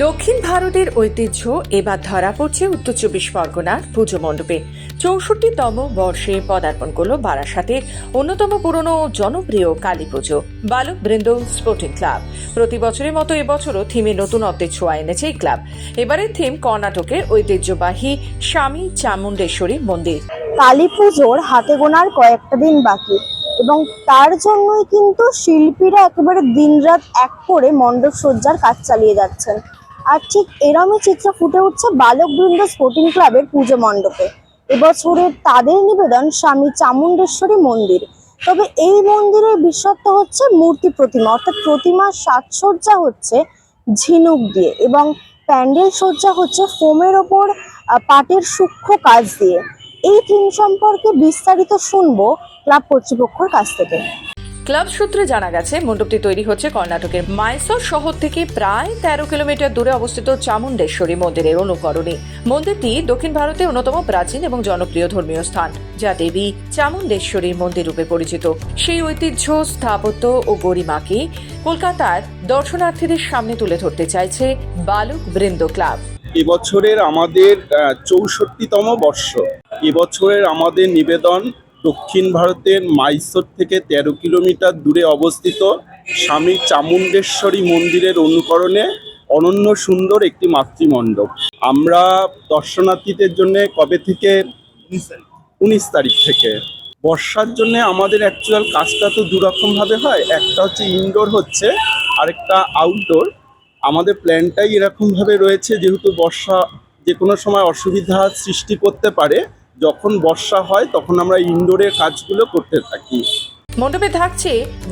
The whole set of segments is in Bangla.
দক্ষিণ ভারতের ঐতিহ্য এবার ধরা পড়ছে উত্তর চব্বিশ পরগনার পুজো মণ্ডপে। চৌষট্টিতম বর্ষে পদার্পণ করল বারাসাতের অন্যতম পুরনো জনপ্রিয় কালী পুজো বালক বৃন্দ স্পোর্টিং ক্লাব। প্রতি বছরের মতো এবছরও থিমে নতুনত্বের ছোঁয়া এনেছে এই ক্লাব। এবারের থিম কর্ণাটকের ঐতিহ্যবাহী স্বামী চামুণ্ডেশ্বরী মন্দির। কালী পুজোর হাতে গোনার কয়েকটা দিন বাকি এবং তার জন্যই কিন্তু শিল্পীরা একেবারে দিনরাত এক করে মণ্ডপ সজ্জার কাজ চালিয়ে যাচ্ছেন। আর ঠিক এরমই চিত্র ফুটে উঠছে বালক বৃন্দ স্পোর্টিং ক্লাবের পুজো মণ্ডপে। এবছরের তাদের নিবেদন স্বামী চামুণ্ডেশ্বরী মন্দির। তবে এই মন্দিরের বিশেষত্ব হচ্ছে মূর্তি প্রতিমা, অর্থাৎ প্রতিমার সাজসজ্জা হচ্ছে ঝিনুক দিয়ে এবং প্যান্ডেল সজ্জা হচ্ছে ফোমের ওপর পাটের সূক্ষ্ম কাজ দিয়ে। এই থিম সম্পর্কে বিস্তারিত শুনব ক্লাব কর্তৃপক্ষের কাছ থেকে। ক্লাব সূত্রে জানা গেছে, মণ্ডপটি তৈরি হচ্ছে কর্ণাটকের মাইসোর শহর থেকে প্রায় তেরো কিলোমিটার দূরে অবস্থিত চামুণ্ডেশ্বরী মন্দিরের অনুকরণে। মন্দিরটি দক্ষিণ ভারতের অন্যতম প্রাচীন এবং জনপ্রিয় ধর্মীয় স্থান, যা দেবী চামুণ্ডেশ্বরীর মন্দির রূপে পরিচিত। সেই ঐতিহ্য স্থাপত্য ও গরিমাকে কলকাতার দর্শনার্থীদের সামনে তুলে ধরতে চাইছে বালক বৃন্দ ক্লাব। এবছরের আমাদের চৌষট্টিতম বর্ষ। এবছরের আমাদের নিবেদন দক্ষিণ ভারতের মাইসোর থেকে তেরো কিলোমিটার দূরে অবস্থিত স্বামী চামুণ্ডেশ্বরী মন্দিরের অনুকরণে অনন্য সুন্দর একটি মাতৃমণ্ডপ। আমরা দর্শনার্থীদের জন্য কবে থেকে? উনিশ তারিখ। থেকে। বর্ষার জন্য আমাদের অ্যাকচুয়াল কাজটা তো দুরকমভাবে হয়। একটা হচ্ছে ইনডোর হচ্ছে আরেকটা আউটডোর আমাদের প্ল্যানটাই এরকমভাবে রয়েছে যেহেতু বর্ষা যে কোনো সময় অসুবিধা সৃষ্টি করতে পারে যখন বর্ষা হয়, তখন আমরা ইনডোরের কাজগুলো করতে থাকি। মণ্ডপে থাকছে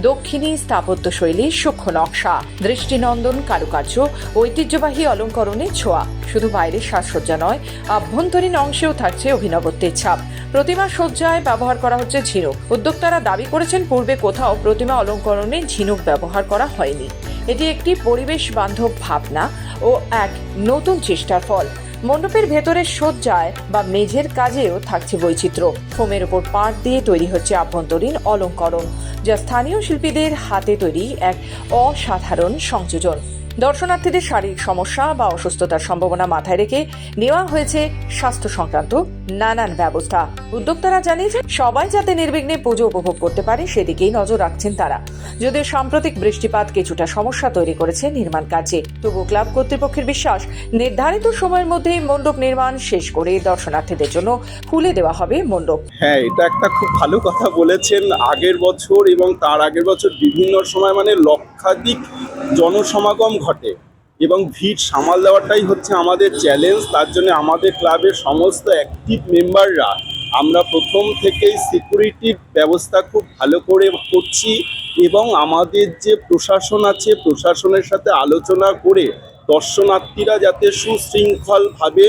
দক্ষিণী স্থাপত্য শৈলীর সূক্ষ্ম নকশা, দৃষ্টিনন্দন কারুকার্য, ঐতিহ্যবাহী অলঙ্করণে ছোঁয়া। শুধু বাইরের সাজসজ্জা নয়, আভ্যন্তরীণ অংশেও থাকছে অভিনবত্বের ছাপ। প্রতিমা সজ্জায় ব্যবহার করা হচ্ছে ঝিনুক। উদ্যোক্তারা দাবি করেছেন, পূর্বে কোথাও প্রতিমা অলঙ্করণে ঝিনুক ব্যবহার করা হয়নি। এটি একটি পরিবেশ বান্ধব ভাবনা ও এক নতুন চেষ্টার ফল। মণ্ডপের ভেতরের সজ্জায় বা মেঝের কাজেও থাকছে বৈচিত্র্য। ফোমের ওপর পাট দিয়ে তৈরি হচ্ছে আভ্যন্তরীণ অলঙ্করণ, যা স্থানীয় শিল্পীদের হাতে তৈরি এক অসাধারণ সংযোজন। দর্শনার্থীদের শারীরিক সমস্যা বা অসুস্থতার সম্ভাবনা মাথায় রেখে নেওয়া হয়েছে স্বাস্থ্য সংক্রান্ত নানান ব্যবস্থা। উদ্যোক্তারা জানিয়েছেন সবাই যাতে নির্বিঘ্নে পুজো উপভোগ করতে পারে, সেদিকেই নজর রাখছেন তারা। যদিও সাম্প্রতিক বৃষ্টিপাত কিছুটা সমস্যা তৈরি করেছে নির্মাণ কার্যে তবু ক্লাব কর্তৃপক্ষের বিশ্বাস, নির্ধারিত সময়ের মধ্যে মণ্ডপ নির্মাণ শেষ করে দর্শনার্থীদের জন্য খুলে দেওয়া হবে মণ্ডপ। হ্যাঁ এটা একটা খুব ভালো কথা বলেছেন। আগের বছর এবং তার আগের বছর বিভিন্ন সময় মানে লক্ষাধিক জনসমাগম ঘটে এবং ভিড় সামাল দেওয়াটাই হচ্ছে আমাদের চ্যালেঞ্জ তার জন্য আমাদের ক্লাবের সমস্ত অ্যাক্টিভ মেম্বাররা আমরা প্রথম থেকেই সিকিউরিটির ব্যবস্থা খুব ভালো করে করছি এবং আমাদের যে প্রশাসন আছে, প্রশাসনের সাথে আলোচনা করে দর্শনার্থীরা যাতে সুশৃঙ্খলভাবে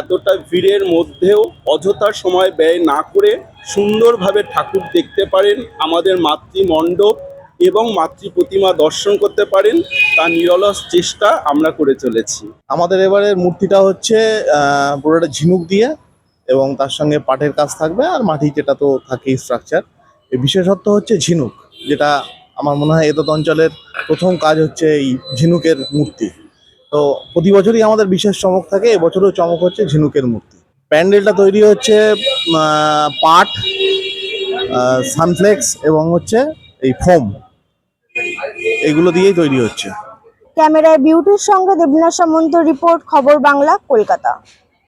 এতটা ভিড়ের মধ্যেও অযথা সময় ব্যয় না করে সুন্দরভাবে ঠাকুর দেখতে পারেন। আমাদের মাতৃমণ্ডপ এবং মাতৃ প্রতিমা দর্শন করতে পারেন তার নিরলস চেষ্টা আমরা করে চলেছি। আমাদের এবারের মূর্তিটা হচ্ছে পুরোটা ঝিনুক দিয়ে, এবং তার সঙ্গে পাটের কাজ থাকবে, আর মাটি যেটা তো থাকেই স্ট্রাকচার বিশেষত্ব হচ্ছে ঝিনুক, যেটা আমার মনে হয় এতদ অঞ্চলের প্রথম কাজ হচ্ছে এই ঝিনুকের মূর্তি। তো প্রতি বছরই আমাদের বিশেষ চমক থাকে, এবছরও চমক হচ্ছে ঝিনুকের মূর্তি। প্যান্ডেলটা তৈরি হচ্ছে পাট সানফ্লেক্স, এবং হচ্ছে এই ফোম। এগুলো দিয়েই তৈরি হচ্ছে। ক্যামেরায় বিউটির সঙ্গে দেবনা সামন্ত রিপোর্ট খবর বাংলা কলকাতা।